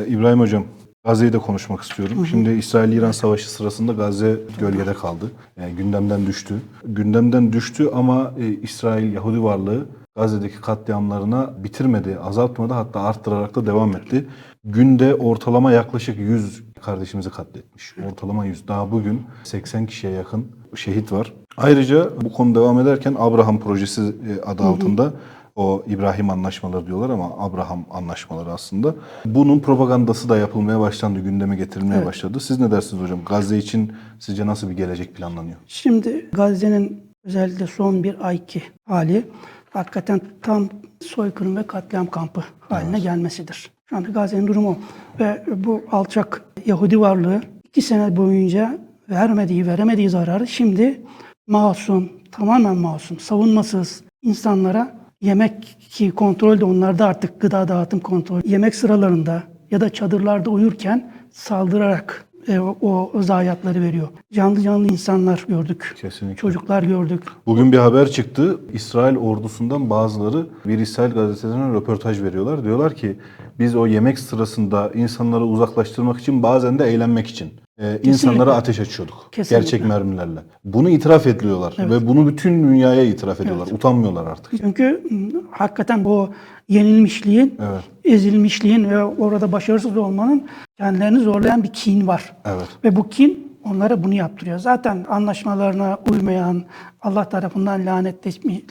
Ee, İbrahim Hocam, Gazze'yi de konuşmak istiyorum. Şimdi İsrail-İran savaşı sırasında Gazze gölgede kaldı. Yani gündemden düştü. Gündemden düştü ama e, İsrail Yahudi varlığı Gazze'deki katliamlarına bitirmedi, azaltmadı hatta arttırarak da devam etti. Günde ortalama yaklaşık 100 kardeşimizi katletmiş. Ortalama 100. Daha bugün 80 kişiye yakın şehit var. Ayrıca bu konu devam ederken Abraham projesi e, adı altında o İbrahim anlaşmaları diyorlar ama Abraham anlaşmaları aslında. Bunun propagandası da yapılmaya başlandı, gündeme getirilmeye başladı. Siz ne dersiniz hocam? Gazze için sizce nasıl bir gelecek planlanıyor? Şimdi Gazze'nin özellikle son bir ayki hali hakikaten tam soykırım ve katliam kampı haline gelmesidir. Şu anda Gazze'nin durumu ve bu alçak Yahudi varlığı iki sene boyunca vermediği, veremediği zararı şimdi masum, tamamen masum, savunmasız insanlara yemek ki kontrol de onlarda artık gıda dağıtım kontrol. Yemek sıralarında ya da çadırlarda uyurken saldırarak e, o, o zayiatları veriyor. Canlı canlı insanlar gördük. Kesinlikle. Çocuklar gördük. Bugün bir haber çıktı. İsrail ordusundan bazıları bir İsrail gazetesine röportaj veriyorlar. Diyorlar ki biz o yemek sırasında insanları uzaklaştırmak için bazen de eğlenmek için e, insanlara ateş açıyorduk. Kesinlikle. Gerçek mermilerle. Bunu itiraf ediyorlar ve bunu bütün dünyaya itiraf ediyorlar. Utanmıyorlar artık. Çünkü m, hakikaten bu yenilmişliğin, Evet. ezilmişliğin ve orada başarısız olmanın kendilerini zorlayan bir kin var. Evet. Ve bu kin onlara bunu yaptırıyor. Zaten anlaşmalarına uymayan, Allah tarafından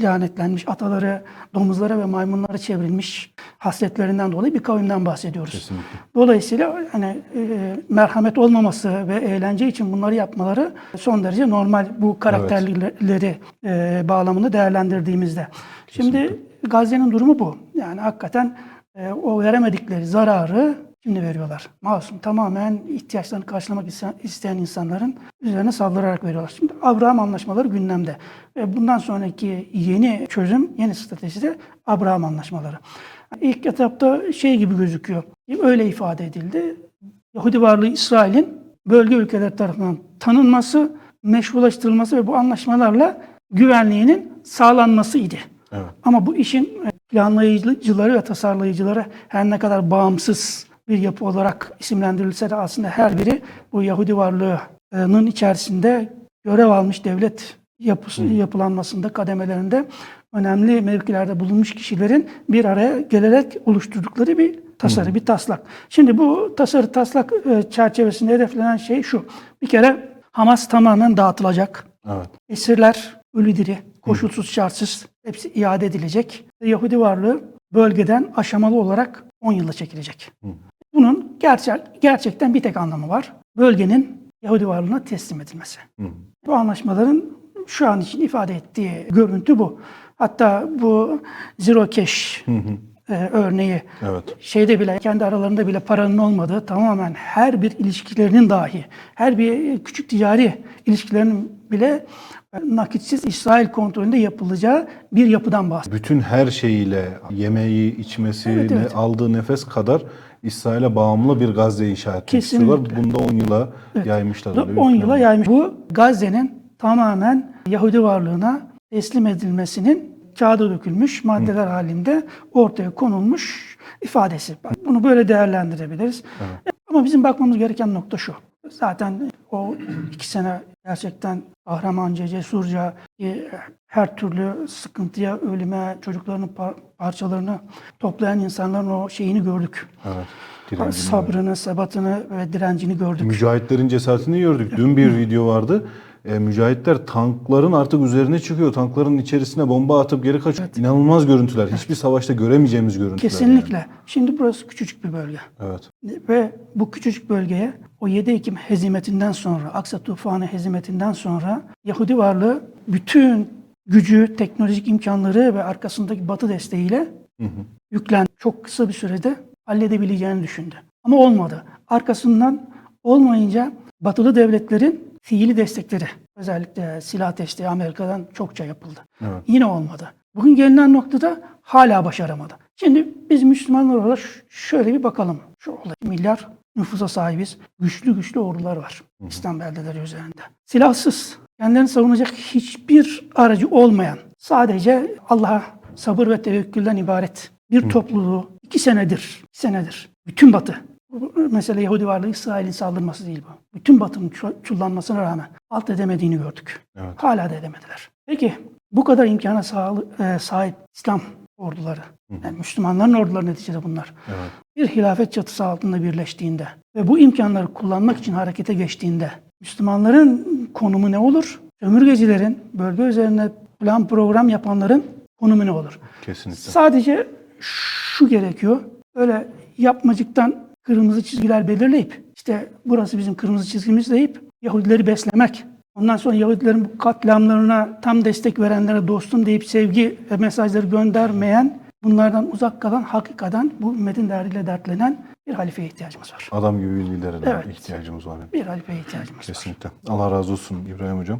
lanetlenmiş ataları domuzlara ve maymunlara çevrilmiş hasletlerinden dolayı bir kavimden bahsediyoruz. Kesinlikle. Dolayısıyla hani e, merhamet olmaması ve eğlence için bunları yapmaları son derece normal bu karakterleri e, bağlamını değerlendirdiğimizde. Şimdi Gazze'nin durumu bu. Yani hakikaten e, o veremedikleri zararı şimdi veriyorlar. Masum tamamen ihtiyaçlarını karşılamak iste- isteyen insanların üzerine saldırarak veriyorlar. Şimdi Abraham anlaşmaları gündemde. Ve bundan sonraki yeni çözüm, yeni strateji de Abraham anlaşmaları. İlk etapta şey gibi gözüküyor. Öyle ifade edildi. Yahudi varlığı İsrail'in bölge ülkeler tarafından tanınması, meşrulaştırılması ve bu anlaşmalarla güvenliğinin sağlanması idi. Evet. Ama bu işin planlayıcıları ve tasarlayıcıları her ne kadar bağımsız bir yapı olarak isimlendirilse de aslında her biri bu Yahudi varlığının içerisinde görev almış devlet yapısı, yapılanmasında, kademelerinde önemli mevkilerde bulunmuş kişilerin bir araya gelerek oluşturdukları bir tasarı, bir taslak. Şimdi bu tasarı taslak e, çerçevesinde hedeflenen şey şu. Bir kere Hamas tamamen dağıtılacak. Evet. Esirler ölü diri, koşulsuz şartsız hepsi iade edilecek. Yahudi varlığı bölgeden aşamalı olarak 10 yıla çekilecek. Gerçek, gerçekten bir tek anlamı var. Bölgenin Yahudi varlığına teslim edilmesi. Bu anlaşmaların şu an için ifade ettiği görüntü bu. Hatta bu Zero Cash e, örneği Evet. şeyde bile kendi aralarında bile paranın olmadığı tamamen her bir ilişkilerinin dahi her bir küçük ticari ilişkilerinin bile e, nakitsiz İsrail kontrolünde yapılacağı bir yapıdan bahsediyor. Bütün her şeyiyle yemeği, içmesi, Evet, ne- evet. aldığı nefes kadar İsrail'e bağımlı bir Gazze inşa etmek istiyorlar. Bunu da 10 yıla yaymışlar. öyle bir 10 plan yıla yaymış. Bu Gazze'nin tamamen Yahudi varlığına teslim edilmesinin kağıda dökülmüş maddeler halinde ortaya konulmuş ifadesi. Bunu böyle değerlendirebiliriz. Ama bizim bakmamız gereken nokta şu. Zaten o iki sene gerçekten kahramanca, cesurca, e, her türlü sıkıntıya, ölüme, çocuklarının par- parçalarını toplayan insanların o şeyini gördük. Evet. Direncini Sabrını, sebatını ve direncini gördük. Mücahitlerin cesaretini gördük. Dün bir video vardı. E, mücahitler tankların artık üzerine çıkıyor. Tankların içerisine bomba atıp geri kaçıyor. İnanılmaz görüntüler. Hiçbir savaşta göremeyeceğimiz görüntüler. Kesinlikle. yani. Şimdi burası küçücük bir bölge. Evet. Ve bu küçücük bölgeye o 7 Ekim hezimetinden sonra, Aksa Tufanı hezimetinden sonra Yahudi varlığı bütün gücü, teknolojik imkanları ve arkasındaki Batı desteğiyle yüklen çok kısa bir sürede halledebileceğini düşündü. Ama olmadı. Arkasından olmayınca Batılı devletlerin fiili destekleri, özellikle silah desteği Amerika'dan çokça yapıldı. Evet. Yine olmadı. Bugün gelinen noktada hala başaramadı. Şimdi biz Müslümanlar olarak şöyle bir bakalım. Şu olay milyar nüfusa sahibiz. Güçlü güçlü ordular var İslam beldeleri üzerinde. Silahsız, kendilerini savunacak hiçbir aracı olmayan, sadece Allah'a sabır ve tevekkülden ibaret bir topluluğu iki senedir, iki senedir bütün Batı Bu mesele Yahudi varlığı İsrail'in saldırması değil bu. Bütün Batı'nın çu- çullanmasına rağmen alt edemediğini gördük. Evet. Hala da edemediler. Peki bu kadar imkana e, sahip İslam orduları, yani Müslümanların orduları neticede bunlar. Evet. Bir hilafet çatısı altında birleştiğinde ve bu imkanları kullanmak için harekete geçtiğinde Müslümanların konumu ne olur? Sömürgecilerin, bölge üzerine plan program yapanların konumu ne olur? Kesinlikle. Sadece şu gerekiyor. Öyle yapmacıktan kırmızı çizgiler belirleyip işte burası bizim kırmızı çizgimiz deyip Yahudileri beslemek. Ondan sonra Yahudilerin bu katliamlarına tam destek verenlere dostum deyip sevgi ve mesajları göndermeyen, bunlardan uzak kalan, hakikaten bu ümmetin derdiyle dertlenen bir halifeye ihtiyacımız var. Adam gibi bir lidere de Evet. ihtiyacımız var. Bir halifeye ihtiyacımız var. Kesinlikle. Allah razı olsun İbrahim Hocam.